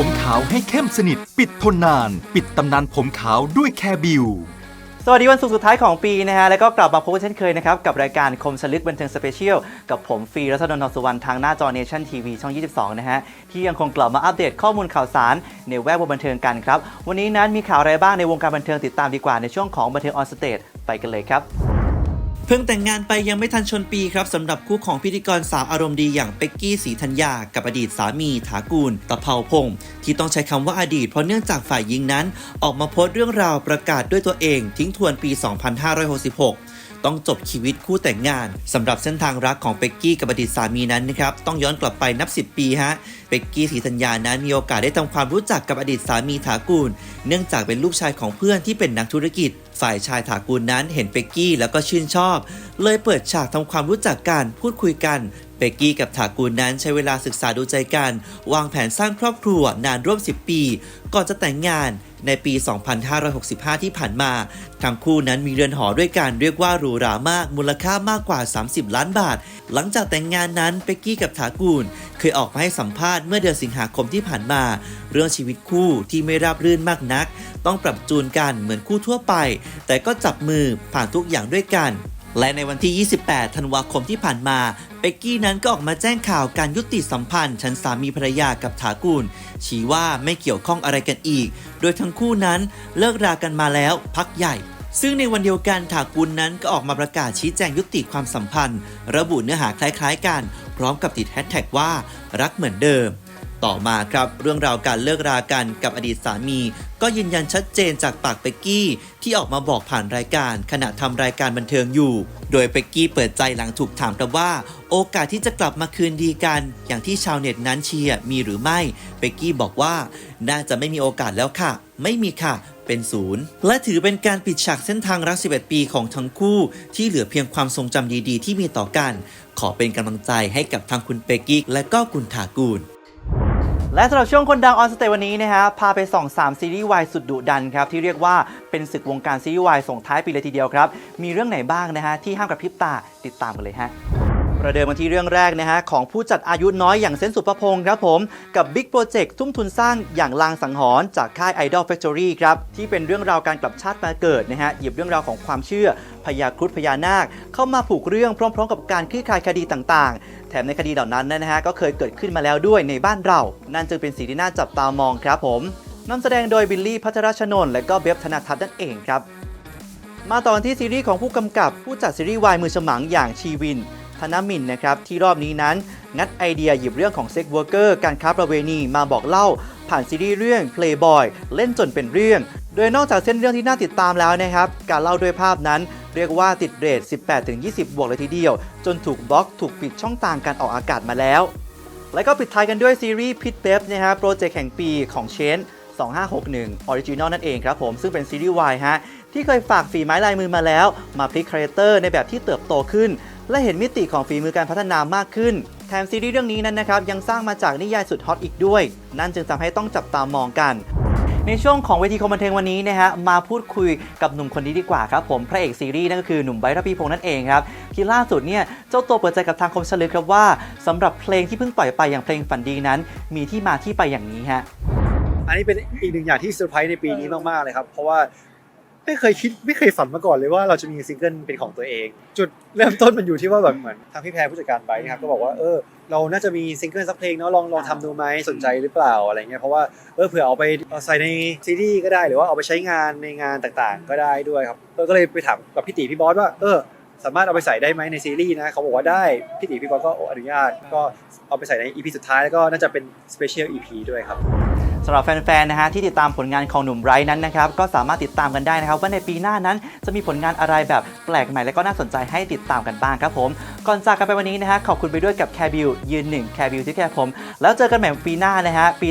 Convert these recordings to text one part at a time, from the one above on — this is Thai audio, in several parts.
ผมขาวให้เข้มสนิท ปิดทนนาน ปิดตำนานผมขาวด้วยแคบิวสวัสดีวันศุกร์สุดท้ายของปีนะฮะ แล้วก็กลับมาพบกันเช่นเคยนะครับ กับรายการคมสลึกบันเทิงสเปเชียล กับผมฟรีรัศดรนนท์สุวรรณทางหน้าจอเนชั่นทีวีช่อง 22 นะฮะ ที่ยังคงกลับมาอัปเดตข้อมูลข่าวสาร ในแวดวงบันเทิงกันครับ วันนี้นั้นมีข่าวอะไรบ้างในวงการบันเทิงติดตามดีกว่าในช่วงของบันเทิงออนสเตจไปกันเลยครับ เพิ่งแต่งงานไปยังไม่ทันชนปีครับสำหรับคู่ของพิธีกรสาวอารมณ์ดีอย่างเป็กกี้สีธัญญากับอดีตสามีถากูลตะเภาพงศ์ที่ต้องใช้คำว่าอดีต เพราะเนื่องจากฝ่ายหญิงนั้น ออกมาโพสต์เรื่องราวประกาศด้วยตัวเองทิ้งทวนปี 2566 ต้องจบชีวิตคู่แต่งงานสำหรับเส้นทางรักของเป็กกี้กับอดีตสามีนั้นนะครับต้องย้อนกลับไปนับ 10 ปีฮะเป็กกี้สีธัญญานั้นมีโอกาสได้ทำความรู้จักกับอดีตสามีถากูล เนื่องจากเป็นลูกชายของเพื่อนที่เป็นนักธุรกิจ ฝ่ายชายถากูลนั้นเห็นเป็กกี้แล้วก็ชื่นชอบ เลยเปิดฉากทำความรู้จักกันพูดคุยกันเป็กกี้กับถากูลนั้นใช้เวลาศึกษาดูใจกัน วางแผนสร้างครอบครัวนานร่วม 10 ปี ก่อนจะแต่งงาน ในปี 2565 ที่ผ่านมา ทั้งคู่นั้นมีเรือนหอด้วยกันเรียกว่าหรูหรามากมูลค่ามากกว่า 30 ล้านบาท หลังจากแต่งงานนั้นเป็กกี้กับถากูล เคยออกมาให้สัมภาษณ์เมื่อเดือนสิงหาคมที่ผ่านมา เรื่องชีวิตคู่ที่ไม่ราบรื่นมากนัก ต้องปรับจูนกันเหมือนคู่ทั่วไป แต่ก็จับมือผ่านทุกอย่างด้วยกันและในวันที่ 28 ธันวาคมที่ผ่านมาเป็กกี้นั้นก็ออกมาแจ้งข่าวการยุติสัมพันธ์ชั้นสามีภรรยากับถากูล ชี้ว่าไม่เกี่ยวข้องอะไรกันอีก โดยทั้งคู่นั้นเลิกรากันมาแล้วพักใหญ่ ซึ่งในวันเดียวกันถากุลนั้นก็ออกมาประกาศชี้แจงยุติความสัมพันธ์ ระบุเนื้อหาคล้ายๆกัน พร้อมกับติดแฮชแท็กว่า รักเหมือนเดิม ต่อมาครับ เรื่องราวการเลิกรากันกับอดีตสามี ก็ยืนยันชัดเจนจากปากเป็กกี้ ที่ออกมาบอกผ่านรายการ ขณะทำรายการบันเทิงอยู่ โดยเป็กกี้เปิดใจหลังถูกถามครับว่า โอกาสที่จะกลับมาคืนดีกัน อย่างที่ชาวเน็ตนั้นเชียร์มีหรือไม่เป็กกี้บอกว่า น่าจะไม่มีโอกาสแล้วค่ะ ไม่มีค่ะเป็นศูนย์และถือเป็นการปิดฉากเส้นทางรัก 11 ปีของทั้งคู่ ที่เหลือเพียงความทรงจำดีๆ ที่มีต่อกัน ขอเป็นกำลังใจให้กับทางคุณเปกกี้และก็คุณถากูล และสำหรับช่วงคนดังออนสเตจวันนี้นะฮะพาไปส่อง3ซีรีส์วายสุดดุดันครับที่เรียกว่าเป็นศึกวงการซีรีส์วายส่งท้ายปีเลยทีเดียวครับ มีเรื่องไหนบ้างนะฮะที่ห้ามกระพริบตาติดตามกันเลยฮะ ประเดิมกันที่เรื่องแรกนะฮะของผู้จัดอายุน้อยอย่างเซนสุภพงศ์ครับผมกับบิ๊กโปรเจกต์ทุ่มทุนสร้างอย่างลางสังหรณ์จากค่าย Idol Factory ครับที่เป็นเรื่องราวการกลับชาติมาเกิดนะฮะหยิบเรื่องราวของความเชื่อพญาครุฑพญานาค เข้ามาผูกเรื่องพร้อม ๆ กับการคลี่คลายคดีต่างๆ แถมในคดีเหล่านั้นนะฮะก็เคยเกิดขึ้นมาแล้วด้วยในบ้านเรา นั่นจึงเป็นสิ่งที่น่าจับตามองครับผมนำแสดงโดยบิลลี่พัทรชนนและก็เบฟธนาทัศน์นั่นเองครับ มาต่อที่ซีรีส์ของผู้กำกับผู้จัดซีรีส์วายมือฉมังอย่างชีวิน ธนมินนะครับที่รอบนี้นั้น งัดไอเดียหยิบเรื่องของเซ็กเวอร์เกอร์การค้าประเวณีมาบอกเล่า ผ่านซีรีส์เรื่อง Playboy เล่นจนเป็นเรื่อง โดยนอกจากเส้นเรื่องที่น่าติดตามแล้วนะครับการเล่าด้วยภาพนั้นเรียกว่าติดเรท 18-20 บวกเลยทีเดียว จนถูกบล็อกถูกปิดช่องทางการออกอากาศมาแล้ว แล้วก็ปิดท้ายกันด้วยซีรีส์พิทเบฟนะฮะโปรเจกต์แห่งปีของเชน2561 Original นั่นเองครับผม ซึ่งเป็นซีรีส์วายฮะ ที่เคยฝากฝีไม้ลายมือมาแล้ว มาพลิกคาแรคเตอร์ในแบบที่เติบโตขึ้น และเห็นมิติของฝีมือการพัฒนามากขึ้น แถมซีรีส์เรื่องนี้นั้นนะครับยังสร้างมาจากนิยายสุดฮอตอีกด้วย นั่นจึงทำให้ต้องจับตามองกัน ในช่วงของเวทีคอมบันเทิงวันนี้นะฮะมาพูดคุยกับหนุ่มคนนี้ดีกว่าครับผมพระเอกซีรีส์นั่นก็คือหนุ่มไบร์พีพงษ์นั่นเองครับที่ล่าสุดเนี่ยเจ้าตัวเปิดใจกับทางคมชลึกครับว่าสำหรับเพลงที่เพิ่งปล่อยไปอย่างเพลงฝันดีนั้น มีที่มาที่ไปอย่างนี้ฮะอันนี้เป็นอีกหนึ่งอย่างที่เซอร์ไพรส์ในปีนี้มากๆเลยครับ เพราะว่า ไม่เคยคิดไม่เคยฝันมาก่อนเลยว่าเราจะมีซิงเกิลเป็นของตัวเอง จุดเริ่มต้นมันอยู่ที่ว่าแบบเหมือนทางพี่แพรผู้จัดการไบค์นะครับก็บอกว่าเออเราน่าจะมีซิงเกิลสักเพลงเนาะลองลองทำดูไหมสนใจหรือเปล่าอะไรเงี้ยเพราะว่าเออเผื่อเอาไปเอาใส่ในซีรีส์ก็ได้หรือว่าเอาไปใช้งานในงานต่างๆ ก็ได้ด้วยครับเออก็เลยไปถามกับพี่ตีพี่บอสว่าเออสามารถเอาไปใส่ได้ไหมในซีรีส์นะเขาบอกว่าได้พี่ตีพี่บอสก็อนุญาต ก็เอาไปใส่ใน EP สุดท้ายแล้วก็น่าจะเป็นสเปเชียล EP ด้วยครับ สำหรับแฟนๆนะฮะที่ติดตามผลงานของหนุ่มไบรท์นั้นนะครับก็สามารถติดตามกันได้นะครับว่าในปีหน้านั้นจะมีผลงานอะไรแบบแปลกใหม่และก็น่าสนใจให้ติดตามกันบ้างครับผม ก่อนจากกันไปวันนี้นะฮะขอบคุณไปด้วยกับแคบิวยืนหนึ่งแคบิวที่แค่ผม แล้วเจอกันใหม่ปีหน้านะฮะปี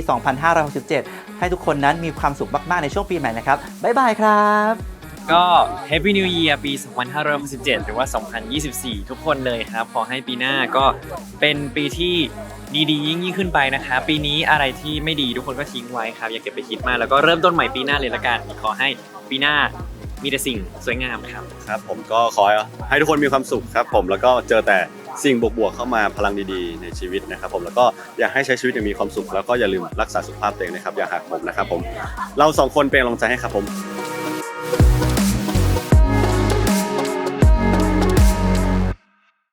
2567 ให้ทุกคนนั้นมีความสุขมากๆในช่วงปีใหม่นะครับบ๊ายบายครับ ก็ Happy New Year ปี 2567 หรือว่า 2024 ทุกคนเลยครับ ขอให้ปีหน้าก็เป็นปีที่ดีๆ ยิ่งยิ่งขึ้นไปนะครับปีนี้อะไรที่ไม่ดีทุกคนก็ทิ้งไว้ครับ อย่าเก็บไปคิดมากแล้วก็เริ่มต้นใหม่ปีหน้าเลยละกันขอให้ปีหน้ามีแต่สิ่งสวยงามครับ ครับ ผมก็ขอให้ทุกคนมีความสุขครับผมแล้วก็เจอแต่สิ่งบวกๆเข้ามาพลังดีๆ ในชีวิตนะครับผมแล้วก็อยากให้ใช้ชีวิตอย่างมีความสุขแล้วก็อย่าลืมรักษาสุขภาพตัวเองนะครับอย่าหักผมนะครับผมเราสองคนเป็นกำลังใจให้ครับผม